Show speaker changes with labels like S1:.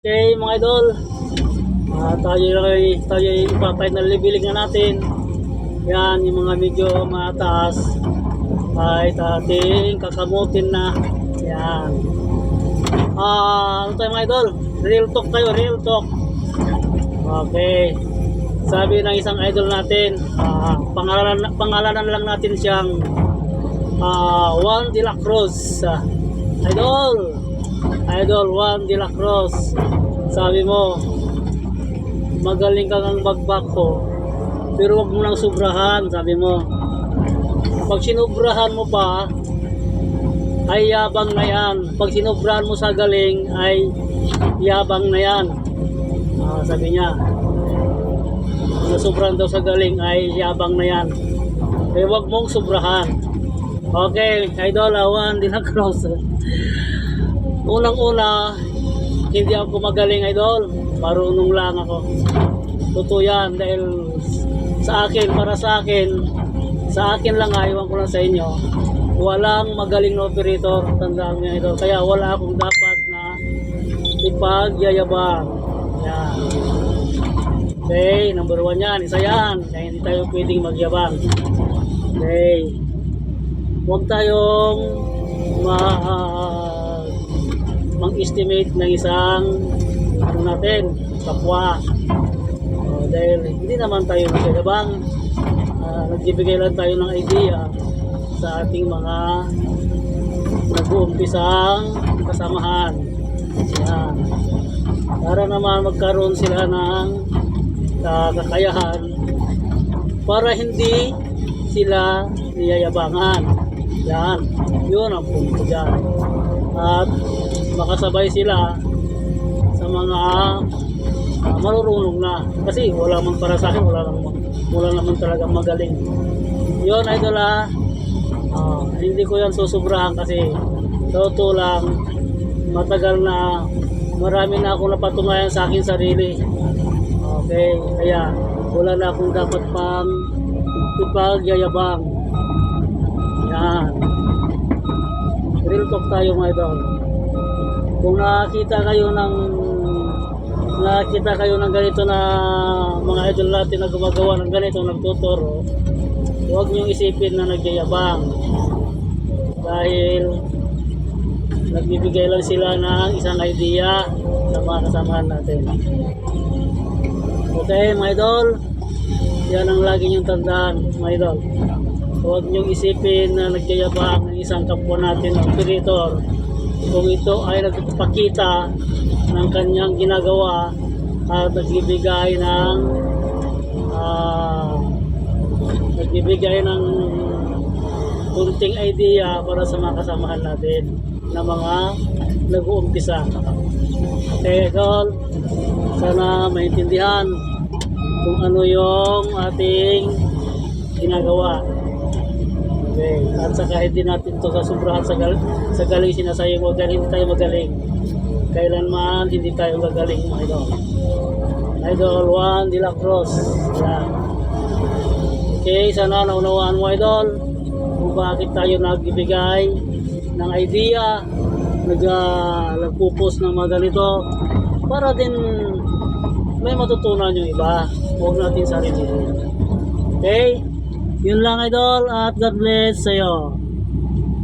S1: Okay mga idol, Ah, tayo ay tayo ay ipapahid na natin. Yan, yung mga medyo mataas ay ating kakamutin na. Yan. Ah, ano tayo mga idol? Real talk tayo, real talk. Okay. Sabi ng isang idol natin, ah, pangalanan, pangalanan lang natin siyang ah, Juan de la Cruz. Ah, idol! Idol Juan de la Cruz. Sabi mo, magaling kang ang magbako, pero wag mo nang sobrahan, sabi mo. Pag sinubrahan mo pa, ay yabang na yan. Pag sinubrahan mo sa galing, ay yabang na yan. Ah, sabi niya. Pag sobrahan daw sa galing, ay yabang na yan. Kaya wag mong sobrahan. Okay, idol, awan din ang cross. Unang-una, hindi ako magaling idol. Marunong lang ako. Totoo yan dahil sa akin, para sa akin, sa akin lang ayaw ko lang sa inyo. Walang magaling na operator, tandaan niyo ito. Kaya wala akong dapat na ipagyayabang. Yan. Okay, number one yan. Isa yan. Kaya hindi tayo pwedeng magyabang. Okay. Huwag tayong ma mang-estimate ng isang ano natin, kapwa. O, dahil hindi naman tayo nagyayabang. Uh, nagbibigay lang tayo ng idea sa ating mga nag-uumpisang kasamahan. Yan. Para naman magkaroon sila ng uh, kakayahan para hindi sila niyayabangan. Yan. Yun ang punto dyan. At makasabay sila sa mga uh, marurunong na. Kasi wala man para sa akin, wala naman, wala naman talagang magaling. Yun, idol ah. Ah, hindi ko yan susubrahan kasi totoo lang matagal na marami na akong napatunayan sa akin sarili. Okay, kaya wala na akong dapat pang ipagyayabang. Yan. Real talk tayo mga idol. Kung nakakita kayo ng nakakita kayo ng ganito na mga idol natin na gumagawa ng ganito, nagtuturo, huwag niyong isipin na nagyayabang. Dahil nagbibigay lang sila ng isang idea sa mga kasamahan natin. Okay, mga idol, yan ang lagi niyong tandaan, mga idol. Huwag niyong isipin na nagyayabang ng isang kapwa natin na operator kung ito ay nagpapakita ng kanyang ginagawa at nagbibigay ng ah, nagbibigay ng kunting idea para sa mga kasamahan natin na mga nag-uumpisa. Okay, idol, sana maintindihan kung ano yung ating ginagawa. Okay. At saka hindi natin to kasubrahan sa, gal sa galing mo dahil hindi tayo magaling. Kailanman hindi tayo gagaling mga idol. Idol Juan de la Cruz. Yan. Okay, sana naunawaan mo idol kung bakit tayo nagbibigay ng idea nag uh, nagpupos ng mga ganito para din may matutunan yung iba. Huwag natin sarili. Okay? Yun lang idol at God bless sa'yo.